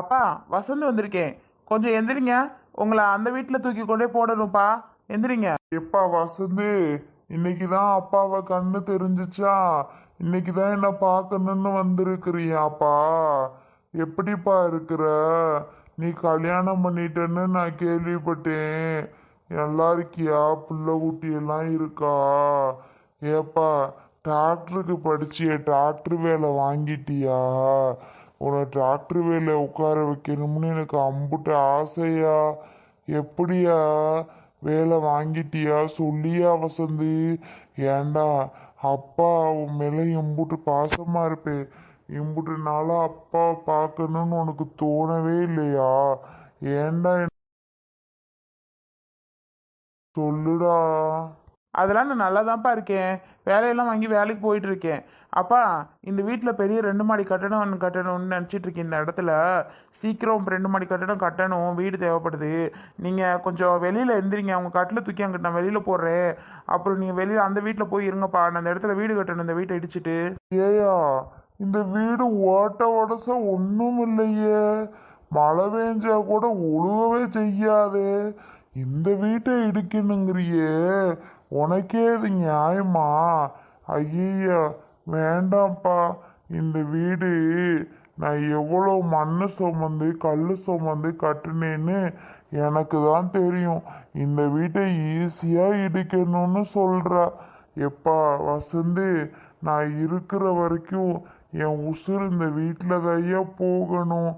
அப்பா வசந்த் வந்திருக்கேன். கொஞ்சம் எந்திரிங்க. உங்களை அந்த வீட்டில் தூக்கி கொண்டே போடணும்ப்பா. எந்திரிங்க. எப்பா வசந்து? இன்னைக்கு தான் அப்பாவை கண்ணு தெரிஞ்சுச்சா? இன்னைக்கு தான் என்ன பார்க்கணும்னு வந்திருக்கிறியாப்பா? எப்படிப்பா இருக்கிற? நீ கல்யாணம் பண்ணிட்டேன்னு நான் கேள்விப்பட்டேன். நல்லா இருக்கியா? புள்ள குட்டி எல்லாம் இருக்கா? ஏப்பா டாக்டருக்கு படிச்சிய டாக்டர் வேலை வாங்கிட்டியா? உன்னை டாக்டர் வேலை உட்கார வைக்கணும்னு எனக்கு அம்புட்ட ஆசையா? எப்படியா? வேலை வாங்கிட்டியா? சொல்லியா வசந்து. ஏண்டா அப்பா உன் மேல எம்புட்டு பாசமா இருப்பேன் இம்புட்டு அப்பா பார்க்கணும்னு உனக்கு தோணவே இல்லையா? ஏண்டா சொல்லுடா? அதெல்லாம் நான் நல்லா தான்ப்பா இருக்கேன். வேலையெல்லாம் வாங்கி வேலைக்கு போயிட்டு இருக்கேன். அப்பா இந்த வீட்டில் பெரிய ரெண்டு மாடி கட்டணம் ஒன்று கட்டணும்னு நினச்சிட்டு இருக்கேன் இந்த இடத்துல. சீக்கிரம் ரெண்டு மாடி கட்டடம் கட்டணும். வீடு தேவைப்படுது. நீங்கள் கொஞ்சம் வெளியில் எந்திரிங்க. அவங்க கட்டில் தூக்கி அங்கிட்டு நான் வெளியில் போடுறேன். அப்புறம் நீங்கள் வெளியில் அந்த வீட்டில் போய் இருங்கப்பா. நான் அந்த இடத்துல வீடு கட்டணும். இந்த வீட்டை இடிச்சிட்டு. ஏயா இந்த வீடு ஓட்ட உடச ஒன்றும் இல்லையே. மழை பெஞ்சா கூட ஒழுகவே செய்யாதே. இந்த வீட்டை இடிக்கணுங்கிறியே. உனக்கே இது நியாயமா? ஐயா வேண்டாம்ப்பா. இந்த வீடு நான் எவ்வளோ மண்ணு சுமந்து கல் சுமந்து கட்டினேன்னு எனக்கு தான் தெரியும். இந்த வீட்டை ஈஸியாக இடிக்கணும்னு சொல்கிறா எப்பா வசந்து நான் இருக்கிற வரைக்கும் என் உசுறு இந்த வீட்டில் தையா போகணும்.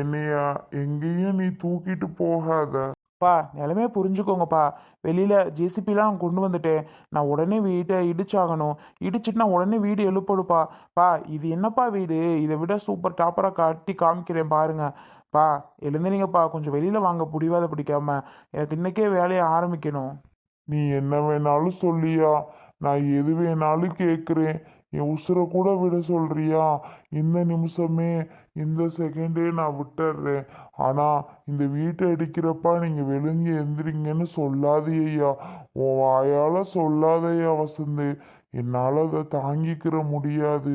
என்னையா எங்கேயும் நீ தூக்கிட்டு போகாத. பா நிலமே புரிஞ்சுக்கோங்கப்பா. வெளியில் ஜேசிபிலாம் கொண்டு வந்துட்டேன். நான் உடனே வீட்டை இடிச்சாகணும். இடிச்சிட்டு நான் உடனே வீடு எழுப்படுப்பா பா இது என்னப்பா வீடு? இதை விட சூப்பர் டாப்பராக காட்டி காமிக்கிறேன் பாருங்க. பா எழுந்துனீங்கப்பா. கொஞ்சம் வெளியில் வாங்க. பிடிவாத பிடிக்காம. எனக்கு இன்னைக்கே வேலையை ஆரம்பிக்கணும். நீ என்ன வேணாலும் சொல்லியா. நான் எது வேணாலும் கேட்குறேன். என் உசுரை கூட விட சொல்றியா? இந்த நிமிஷமே இந்த செகண்டே நான் விட்டுறேன். ஆனால் இந்த வீட்டை அடிக்கிறப்ப நீங்கள் வெளிஞ்சு எந்திரிங்கன்னு சொல்லாதேயா உன் வாயால் சொல்லாதையா வசந்து. என்னால் அதை தாங்கிக்கிற முடியாது.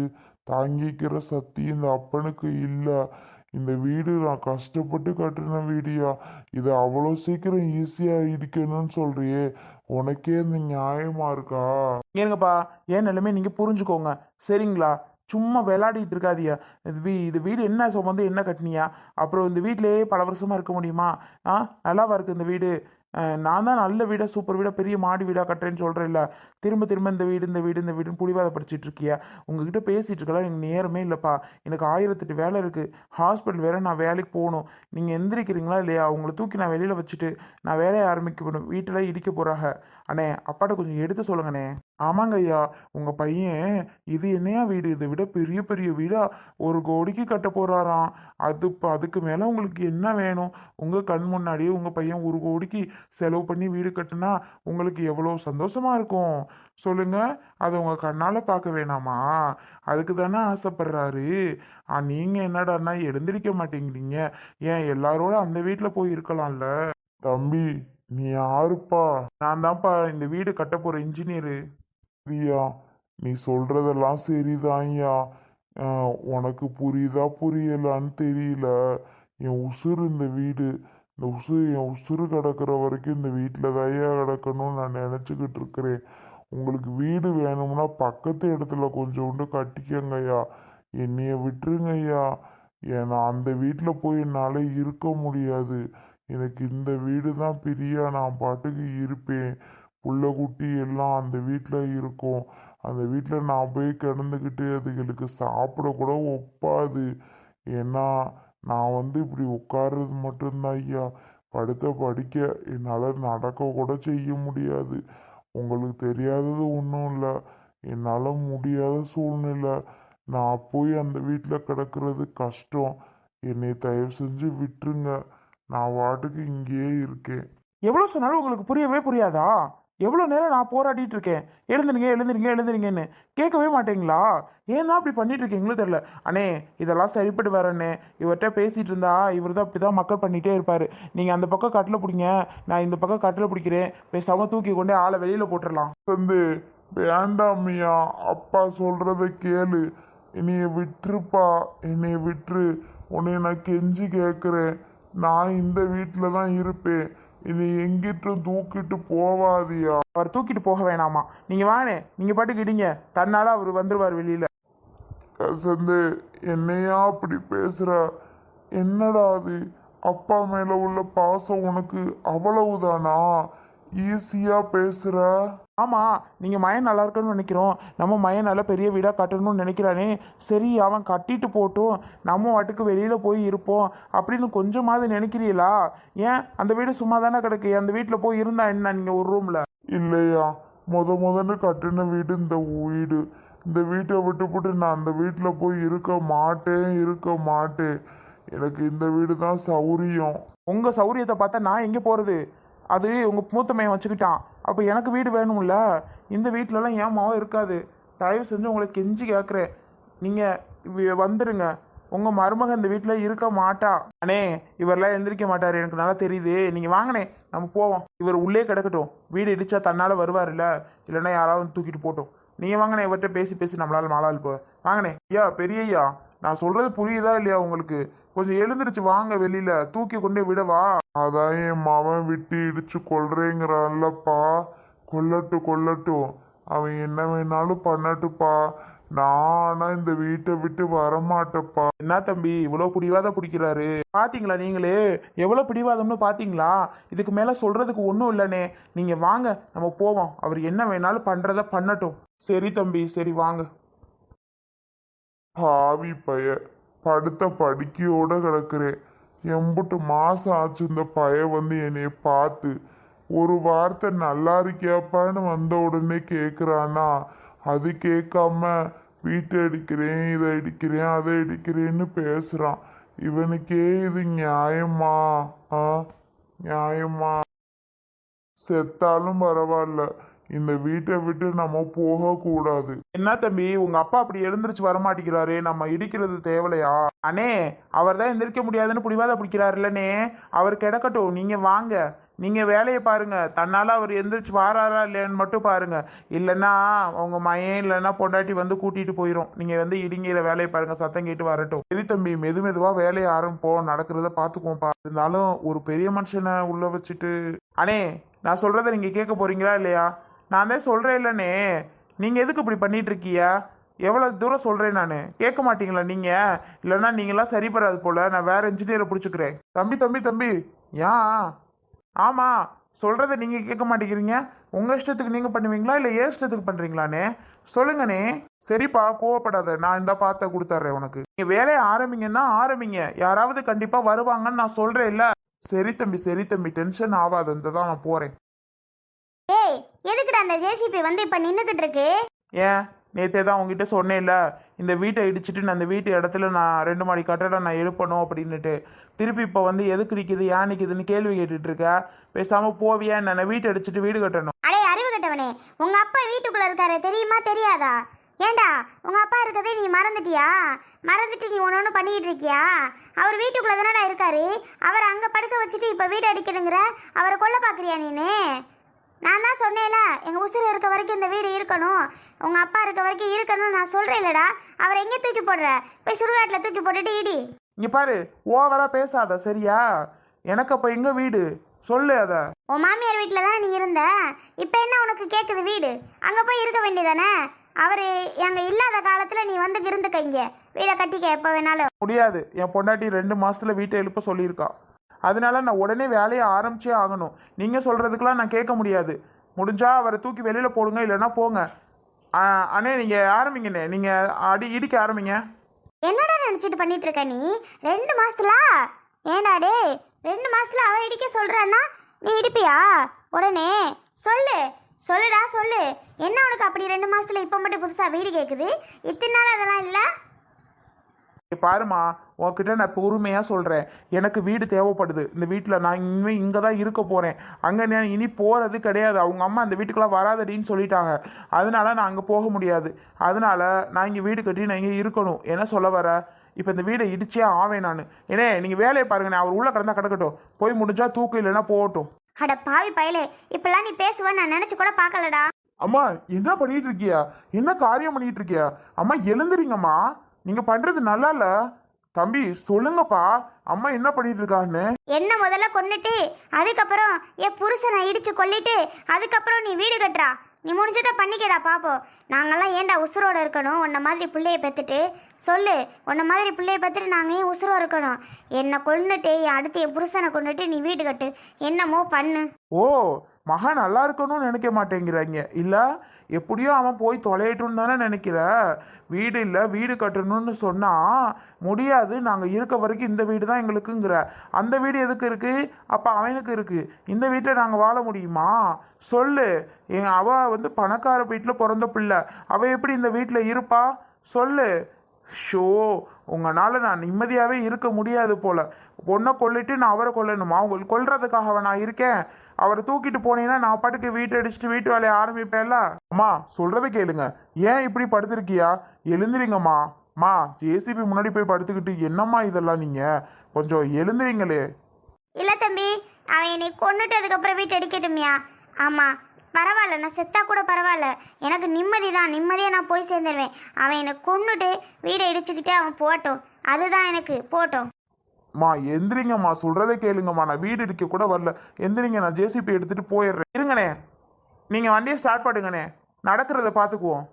தாங்கிக்கிற சக்தி இந்த அப்பனுக்கு இல்லை. இந்த வீடு நான் கஷ்டப்பட்டு கட்டின வீடியா. இது அவ்வளோ சீக்கிரம் ஈஸியாக இடிக்கணும்னு சொல்றியே. உனக்கே இந்த நியாயமா இருக்கா? ஏனுங்கப்பா ஏன் நிலைமை நீங்கள் புரிஞ்சுக்கோங்க. சரிங்களா? சும்மா விளையாடிட்டு இருக்காதியா இது வீ இது வீடு என்ன சுமந்து என்ன கட்டினியா? அப்புறம் இந்த வீட்டிலேயே பல வருஷமாக இருக்க முடியுமா? ஆ நல்லாவா இருக்குது இந்த வீடு? நான் தான் நல்ல வீடாக சூப்பர் வீடாக பெரிய மாடி வீடாக கட்டுறேன்னு சொல்கிறேன்ல திரும்ப திரும்ப இந்த வீடு இந்த வீடு இந்த வீடுன்னு புடிவாத படிச்சுட்டு இருக்கியா? உங்ககிட்ட பேசிகிட்டு இருக்கலாம் எனக்கு நேரமே இல்லைப்பா. எனக்கு ஆயிரத்தெட்டு வேலை இருக்குது ஹாஸ்பிட்டல் வேறு நான் வேலைக்கு போகணும். நீங்கள் எந்திரிக்கிறீங்களா இல்லையா? உங்களை தூக்கி நான் வெளியில் வச்சுட்டு நான் வேலையை ஆரம்பிக்கணும் வீட்டில் இடிக்க போகிறாங்க அண்ணே அப்பாட்ட கொஞ்சம் எடுத்து சொல்லுங்கண்ணே. ஆமாங்க ஐயா உங்கள் பையன் இது என்னையா வீடு? இதை விட பெரிய பெரிய வீடா? ஒரு கோடிக்கு கட்ட போகிறாராம் அது இப்போ அதுக்கு மேலே உங்களுக்கு என்ன வேணும்? உங்கள் கண் முன்னாடியே உங்கள் பையன் ஒரு கோடிக்கு செலவு பண்ணி வீடு கட்டுனா உங்களுக்கு எவ்வளோ சந்தோஷமா இருக்கும்? சொல்லுங்க. அதை உங்கள் கண்ணால் பார்க்க வேணாமா? அதுக்கு தானே ஆசைப்படுறாரு. ஆ நீங்கள் என்னடான்னா எழுந்திருக்க மாட்டேங்கிறீங்க. ஏன் எல்லாரோட அந்த வீட்டில் போய் இருக்கலாம்ல? தம்பி நீ யாருப்பா? நான் தான்ப்பா இந்த வீடு கட்ட போற இன்ஜினியரு பிரியா நீ சொல்றதெல்லாம் சரிதான்யா ஆஹ், உனக்கு புரியுதா புரியலான்னு தெரியல. என் உசுறு இந்த வீடு. இந்த உசுறு என் உசுறு கிடக்கிற வரைக்கும் இந்த வீட்டில் தாயா கிடக்கணும்னு நான் நினச்சிக்கிட்டு இருக்கிறேன். உங்களுக்கு வீடு வேணும்னா பக்கத்து இடத்துல கொஞ்சோண்டு கட்டிக்கங்கய்யா என்னைய விட்டுருங்கய்யா ஏன்னா அந்த வீட்டில் போய் என்னால் இருக்க முடியாது. எனக்கு இந்த வீடு தான் பிரியா நான் பாட்டுக்கு இருப்பேன். புள்ள குட்டி எல்லாம் அந்த வீட்டில் இருக்கும். அந்த வீட்டில் நான் போய் கிடந்துக்கிட்டு அதுகளுக்கு சாப்பிட கூட ஒப்பாது. ஏன்னா நான் வந்து இப்படி உட்கார்றது மட்டும்தான் ஐயா. படுத்த படிக்க என்னால் நடக்க கூட செய்ய முடியாது. உங்களுக்கு தெரியாதது ஒன்றும் இல்லை. என்னால் முடியாத சூழ்நிலை. நான் போய் அந்த வீட்டில் கிடக்கிறது கஷ்டம். என்னை தயவு செஞ்சு விட்டுருங்க. நான் வாட்டுக்கு இங்கேயே இருக்கேன். எவ்வளோ சொன்னாலும் உங்களுக்கு புரியவே புரியாதா? எவ்வளோ நேரம் நான் போராடிட்டு இருக்கேன். எழுந்துருங்க எழுந்துருங்க எழுந்துருங்கன்னு. கேட்கவே மாட்டீங்களா? ஏன் தான் அப்படி பண்ணிட்டு இருக்கீங்களோ தெரில அண்ணே இதெல்லாம் சரிப்பட்டு வரண்ணே இவர்கிட்ட பேசிட்டு இருந்தா இவர் தான் அப்படி தான் மக்கள் பண்ணிகிட்டே இருப்பார். நீங்கள் அந்த பக்கம் கட்டில் பிடிங்க. நான் இந்த பக்கம் கட்டில் பிடிக்கிறேன். பேசாமல் தூக்கி கொண்டே ஆளை வெளியில் போட்டுடலாம் தந்து வேண்டாமையா அப்பா சொல்றத கேளு. என்னைய விட்டுருப்பா. என்னைய விட்டுரு. உன்னைய நான் கெஞ்சி கேட்குறேன் நான் இந்த வீட்டில் தான் இருப்பேன். என்னை எங்கிட்டும் தூக்கிட்டு போவாதியா? அவர் தூக்கிட்டு போக வேணாமா? நீங்க வாணே நீங்க பாட்டுக்கு இடிங்க. தன்னால அவர் வந்துருவார் வெளியில. கசந்து என்னையா அப்படி பேசுற? என்னடா அது? அப்பா மேல உள்ள பாசம் உனக்கு அவ்வளவுதானா? ஈஸியா பேசுற. ஆமா நீங்க மயன் நல்லா இருக்கணும்னு நினைக்கிறோம். நம்ம மயன் நல்ல பெரிய வீடா கட்டணும்னு நினைக்கிறானே. சரி அவன் கட்டிட்டு போட்டும். நம்ம வாட்டுக்கு வெளியில போய் இருப்போம். அப்படின்னு கொஞ்சமாவது நினைக்கிறீங்களா ஏன்? அந்த வீடு சும்மா தானே கிடக்கு. அந்த வீட்டுல போய் இருந்தா என்ன நீங்க ஒரு ரூம்ல இல்லையா. முத முதல்ல கட்டின வீடு இந்த வீடு. இந்த வீட்டை விட்டுப்புட்டு நான் அந்த வீட்டில் போய் இருக்க மாட்டேன் இருக்க மாட்டேன். எனக்கு இந்த வீடு தான் சௌரியம். உங்க சௌரியத்தை பார்த்தா நான் எங்க போறது? அது உங்கள் மூத்த மையம் வச்சுக்கிட்டான். அப்போ எனக்கு வீடு வேணும்ல? இந்த வீட்டிலலாம் ஏன் மாவும் இருக்காது. தயவு செஞ்சு உங்களை கெஞ்சி கேட்குறேன் நீங்கள் வந்துடுங்க உங்கள் உங்க மருமக இந்த வீட்டில் இருக்க மாட்டா. அண்ணே இவரெல்லாம் எந்திரிக்க மாட்டார். எனக்கு நல்லா தெரியுது. நீங்கள் வாங்கினே நம்ம போவோம். இவர் உள்ளே கிடக்கட்டும். வீடு இடித்தா தன்னால் வருவார்ல இல்லைன்னா யாராவது வந்து தூக்கிட்டு போட்டோம். நீங்கள் வாங்கண்ணே. இவர்கிட்ட பேசி பேசி நம்மளால் மாலால் போ வாங்கண்ணே. ஐயா பெரிய ஐயா நான் சொல்றது புரியுதா இல்லையா உங்களுக்கு? கொஞ்சம் எழுந்திருச்சு வாங்க வெளியில. தூக்கி கொண்டே விடவா அதான் என் மவன் விட்டு இடிச்சு கொள்றேங்கிறான்லப்பா கொல்லட்டு கொல்லட்டும் அவன் என்ன வேணாலும் பண்ணட்டுப்பா. நான் இந்த வீட்டை விட்டு வரமாட்டேப்பா. என்ன தம்பி இவ்வளோ பிடிவாத பிடிக்கிறாரு? பாத்தீங்களா நீங்களே? எவ்வளோ பிடிவாதம்னு பாத்தீங்களா? இதுக்கு மேல சொல்றதுக்கு ஒன்றும் இல்லைண்ணே நீங்க வாங்க நம்ம போவோம். அவர் என்ன வேணாலும் பண்றத பண்ணட்டும். சரி தம்பி சரி வாங்க. பாவி பய படுத்த படுக்கையோட கிடக்குறேன். எம்புட்டு மாசம் ஆச்சு இந்த பய வந்து என்னைய பார்த்து. ஒரு வார்த்தை நல்லா இருக்கியாப்பான்னு வந்த உடனே கேட்குறானா அது கேட்காம வீட்டை அடிக்கிறேன் இதை அடிக்கிறேன் அதை அடிக்கிறேன்னு பேசுறான். இவனுக்கே இது நியாயமா? ஆ நியாயமா? செத்தாலும் பரவாயில்ல. இந்த வீட்டை விட்டு நம்ம போகக்கூடாது. என்ன தம்பி உங்க அப்பா அப்படி எழுந்திருச்சு வரமாட்டேங்கிறாரு நம்ம இடிக்கிறது தேவலையா? அண்ணே அவர் தான் எந்திரிக்க முடியாதுன்னு பிடிவாத பிடிக்கிறாருல்லண்ணே அவர் கிடக்கட்டும் நீங்க வாங்க. நீங்க வேலையை பாருங்க. தன்னால அவர் எந்திரிச்சு வாராரா இல்லையான்னு மட்டும் பாருங்க. இல்லைன்னா உங்க மயன் இல்லைன்னா பொண்டாட்டி வந்து கூட்டிட்டு போயிடும் நீங்க வந்து இடிங்கிற வேலையை பாருங்க சத்தம் கேட்டு வரட்டும். சரி தம்பி மெது மெதுவா வேலையை ஆரம்பிப்போம். நடக்கிறத பாத்துக்குவோம்ப்பா இருந்தாலும் ஒரு பெரிய மனுஷனை உள்ள வச்சுட்டு அண்ணே நான் சொல்றத நீங்க கேட்க போறீங்களா இல்லையா? நான் தான் சொல்கிறேன் இல்லைண்ணே நீங்கள் எதுக்கு இப்படி பண்ணிட்டு எவ்வளோ தூரம் சொல்கிறேன் நான்? கேட்க மாட்டீங்களா நீங்கள் இல்லைன்னா நீங்களாம் சரிப்படாது போல். நான் வேறு இன்ஜினியரை பிடிச்சிக்கிறேன். தம்பி தம்பி தம்பி. யா? ஆமாம் சொல்கிறத நீங்கள் கேட்க மாட்டேங்கிறீங்க. உங்கள் இஷ்டத்துக்கு நீங்கள் பண்ணுவீங்களா? இல்லை ஏன் இஷ்டத்துக்கு பண்ணுறீங்களானே சொல்லுங்கண்ணே சரிப்பா கோவப்படாத. நான் இந்த பார்த்த கொடுத்துட்றேன் உனக்கு. நீங்கள் வேலையை ஆரம்பிங்கன்னா ஆரம்பிங்க. யாராவது கண்டிப்பாக வருவாங்கன்னு நான் சொல்கிறேன் இல்லை சரி தம்பி சரி தம்பி. டென்ஷன் ஆகாது. இந்த தான் நான் போகிறேன் ஏய் எதுக்குடா அந்த ஜேசிபி வந்து இப்ப நின்னுக்கிட்டு இருக்கு ஏன்? நேத்தே தான் உங்ககிட்ட சொன்னேன்ல இந்த வீட்டை இடிச்சிட்டு நான் அந்த வீட்டு இடத்துல நான் ரெண்டு மாடி கட்டடம் நான் எழுப்பணும் அப்படின்னுட்டு. திருப்பி இப்போ வந்து எதுக்கு நிற்கிது ஏன் நிற்கிதுன்னு கேள்வி கேட்டுட்டு இருக்க பேசாமல் போவியா நான் வீட்டை அடிச்சிட்டு வீடு கட்டணும். அடே அறிவு கட்டவனே உங்க அப்பா வீட்டுக்குள்ள இருக்காரு தெரியுமா தெரியாதா? ஏண்டா உங்க அப்பா இருக்கதே நீ மறந்துட்டியா? மறந்துட்டு நீ ஒன்று ஒன்று பண்ணிக்கிட்டு இருக்கியா? அவர் வீட்டுக்குள்ள தானடா இருக்காரு? அவர் அங்க படுக்க வச்சுட்டு இப்ப வீடு அடிக்கணுங்கிற? அவரை கொல்ல பாக்குறியா நீனு? நான் தான் சொன்னேன்ல எங்க உசுறு இருக்க வரைக்கும் இந்த வீடு இருக்கணும். உங்க அப்பா இருக்க வரைக்கும் இருக்கணும்னு நான் சொல்றேன்லடா. அவரை எங்கே தூக்கி போடுற? போய் சுடுகாட்டில் தூக்கி போட்டுட்டு இடி. இங்கே பாரு ஓவரா பேசாத சரியா? எனக்கு அப்போ எங்க வீடு? சொல்லு அதை. உன் மாமியார் வீட்டில் தானே நீ இருந்த? இப்போ என்ன உனக்கு கேட்குது வீடு? அங்கே போய் இருக்க வேண்டியதானே? அவர் அங்கே இல்லாத காலத்தில் நீ வந்து இருந்துக்க இங்கே. வீடை கட்டிக்க எப்போ வேணாலும். முடியாது. என் பொண்டாட்டி ரெண்டு மாசத்துல வீட்டை எழுப்ப சொல்லியிருக்கா. அதனால நான் உடனே வேலையை ஆரம்பிச்சே ஆகணும். நீங்க சொல்றதுக்கெல்லாம் நான் கேட்க முடியாது. முடிஞ்சா அவரை தூக்கி வெளியில போடுங்க இல்லைன்னா போங்க. அண்ணே நீங்க ஆரம்பிங்கண்ணே நீங்க அடி இடிக்க ஆரம்பிங்க. என்னடா நினச்சிட்டு பண்ணிட்டு இருக்க நீ? ரெண்டு மாசத்துல? ஏண்டா டே ரெண்டு மாசத்துல அவ இடிக்க சொல்றான்னா நீ இடிப்பியா? உடனே சொல்லு. சொல்லுடா சொல்லு. என்ன உனக்கு அப்படி ரெண்டு மாசத்துல இப்போ மட்டும் புதுசா வீடு கேட்குது இத்தனை நாள் அதெல்லாம் இல்லை? பாருமா உன்கிட்ட நான் பொறுமையாக சொல்கிறேன் எனக்கு வீடு தேவைப்படுது. இந்த வீட்டில் நான் இனிமேல் இங்கே தான் இருக்க போகிறேன் அங்கே நான் இனி போகிறது கிடையாது. அவங்க அம்மா அந்த வீட்டுக்குலாம் வராதடின்னு சொல்லிட்டாங்க. அதனால நான் அங்கே போக முடியாது. அதனால நான் இங்கே வீடு கட்டி நான் இங்கே இருக்கணும். என்ன சொல்ல வர? இப்போ இந்த வீடை இடிச்சே ஆவேன் நான். ஏனே நீங்கள் வேலையை பாருங்கண்ணே அவர் உள்ளே கிடந்தா கிடக்கட்டும். போய் முடிஞ்சா தூக்கு இல்லைன்னா போகட்டும். அட பாவி பயலே இப்பெல்லாம் நீ பேசுவேன்னு நான் நினச்சி கூட பார்க்கலடா. அம்மா என்ன பண்ணிட்டு இருக்கியா? என்ன காரியம் பண்ணிட்டு இருக்கியா? அம்மா எழுந்துறீங்கம்மா நீங்க பண்றது நல்லா இல்ல. தம்பி சொல்லுங்கப்பா. அம்மா என்ன பண்ணிட்டு இருக்கான்னு என்ன முதல்ல கொன்னுட்டு அதுக்கப்புறம் என் புருஷனை இடிச்சு கொல்லிட்டு அதுக்கப்புறம் நீ வீடு கட்டுறா. நீ முடிஞ்சதை பண்ணிக்கடா பாப்போம். நாங்கெல்லாம் ஏன்டா உசுரோட இருக்கணும்? உன்னை மாதிரி பிள்ளைய பெற்றுட்டு சொல்லு. உன்னை மாதிரி பிள்ளைய பெற்றுட்டு நாங்கள் ஏன் உசுரோட இருக்கணும்? என்னை என் அடுத்து என் புருஷனை கொன்னுட்டு நீ வீடு கட்டு. என்னமோ பண்ணு. ஓ மகன் நல்லா இருக்கணும்னு நினைக்க மாட்டேங்கிறாங்க. இல்லை எப்படியோ அவன் போய் தொலையட்டும்னு தானே நினைக்கிற. வீடு இல்லை வீடு கட்டணும்னு சொன்னால் முடியாது. நாங்கள் இருக்க வரைக்கும் இந்த வீடு தான் எங்களுக்குங்கிற. அந்த வீடு எதுக்கு இருக்குது அப்போ அவனுக்கு இருக்குது இந்த வீட்டில் நாங்கள் வாழ முடியுமா? சொல்லு. என் வந்து பணக்கார வீட்டில் பிறந்த பிள்ளை. அவள் எப்படி இந்த வீட்டில் இருப்பா? சொல்லு. ஷோ உங்களால் நான் நிம்மதியாகவே இருக்க முடியாது போல. பொண்ணை கொல்லிட்டு நான் அவரை கொல்லணுமா? உங்களுக்கு கொல்றதுக்காக நான் இருக்கேன். அவரை தூக்கிட்டு போனீங்கன்னா நான் பாட்டுக்கு வீட்டை அடிச்சுட்டு வீட்டு வேலையை ஆரம்பிப்பேன்ல. அம்மா சொல்றத கேளுங்க. ஏன் இப்படி படுத்திருக்கியா? எழுந்திரிங்கம்மா. மா ஜேசிபி முன்னாடி போய் படுத்துக்கிட்டு என்னம்மா இதெல்லாம் நீங்க? கொஞ்சம் எழுந்திரிங்களே. இல்லை தம்பி அவன் என்னை கொன்னுட்டு அதுக்கப்புறம் வீட்டு அடிக்கட்டுமியா ஆமாம் பரவாயில்ல நான் செத்தா கூட பரவாயில்ல. எனக்கு நிம்மதி தான் நிம்மதியாக நான் போய் சேர்ந்துருவேன். அவன் என்னை கொண்டுட்டு வீடை இடிச்சுக்கிட்டு அவன் போட்டோம் அதுதான் எனக்கு போட்டோம் மா எந்திரிங்கம்மா சொல்றதை கேளுங்கம்மா நான் வீடு இருக்க கூட வரல. எந்திரிங்க நான் ஜேசிபி எடுத்துட்டு போயிடுறேன். இருங்கண்ணே. நீங்க வண்டியை ஸ்டார்ட் பண்ணுங்கண்ணே. நடக்கிறத பார்த்துக்குவோம்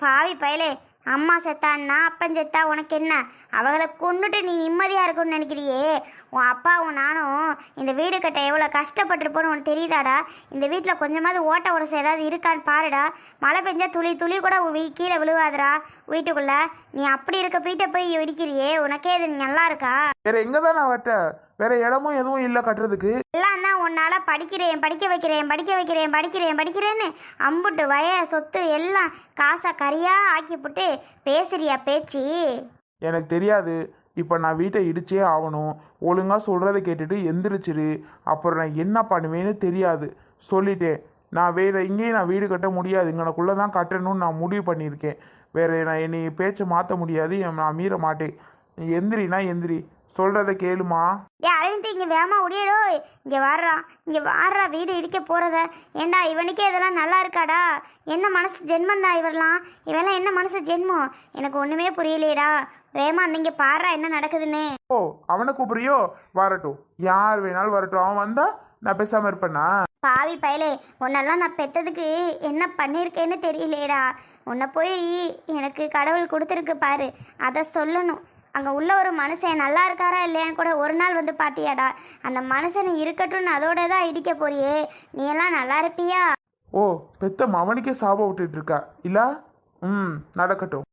பாவி பயலே அம்மா செத்தான்னா அப்பன் செத்தா உனக்கு என்ன? அவளை கொன்னுட்டு நீ நிம்மதியாக இருக்கும்னு நினைக்கிறியே? உன் அப்பாவும் நானும் இந்த வீடு கட்ட எவ்வளோ கஷ்டப்பட்டுருப்போன்னு உனக்கு தெரியுதாடா? இந்த வீட்டில் கொஞ்சமாவது ஓட்ட உரசு ஏதாவது இருக்கான்னு பாருடா. மழை பெஞ்சா துளி துளி கூட வீ கீழே விழுவாதுடா. வீட்டுக்குள்ள நீ அப்படி இருக்க வீட்டை போய் இடிக்கிறியே? உனக்கே இது நல்லா இருக்கா? வேற எங்க தான் நான் வட்ட வேற இடமும் எதுவும் இல்லை கட்டுறதுக்கு. எல்லாம் தான் உன்னால படிக்கிறேன் படிக்க வைக்கிறேன் படிக்க வைக்கிறேன் படிக்கிறேன் படிக்கிறேன்னு அம்புட்டு வய சொத்து எல்லாம் காசை கரியா ஆக்கிப்புட்டு பேசுறியா பேச்சு? எனக்கு தெரியாது. இப்போ நான் வீட்டை இடிச்சே ஆகணும். ஒழுங்காக சொல்கிறத கேட்டுட்டு எந்திரிச்சிரு. அப்புறம் நான் என்ன பண்ணுவேன்னு தெரியாது. சொல்லிட்டேன். நான் வேற எங்கேயும் நான் வீடு கட்ட முடியாது. இங்கனக்குள்ளே தான் கட்டணும்னு நான் முடிவு பண்ணியிருக்கேன். வேற நான் என்னை பேச்சை மாற்ற முடியாது. என் நான் மீற மாட்டேன். நீ எந்திரினா எந்திரி. சொல்கிறத கேளுமா. ஏ அரவிந்த் இங்கே வேமா உடையடோ இங்கே வாடுறா இங்கே வாடுறா வீடு இடிக்க போகிறத ஏண்டா இவனுக்கே இதெல்லாம் நல்லா இருக்காடா? என்ன மனசு ஜென்மந்தா இவரெல்லாம்? இவெல்லாம் என்ன மனசு ஜென்மம்? எனக்கு ஒன்றுமே புரியலையேடா. வேமா இங்கே பாடுறா என்ன நடக்குதுன்னு. ஓ அவனை கூப்பிடுறியோ? வரட்டும். யார் வேணாலும் வரட்டும். அவன் வந்தா நான் பேசாமல் இருப்பேனா? பாவி பயலே உன்னெல்லாம் நான் பெத்ததுக்கு என்ன பண்ணியிருக்கேன்னு தெரியலையேடா. உன்னை போய் எனக்கு கடவுள் கொடுத்துருக்கு பாரு. அதை சொல்லணும். அங்கே உள்ள ஒரு மனுஷன் நல்லா இருக்காரா இல்லையான்னு கூட ஒரு நாள் வந்து பார்த்தியாடா அந்த மனுஷன் இருக்கட்டும்னு அதோட தான் இடிக்க போறியே. நீ எல்லாம் நல்லா இருப்பியா? ஓ பெத்த மவனுக்கே சாபம் விட்டுட்டு இருக்கா? இல்ல? ம் நடக்கட்டும்.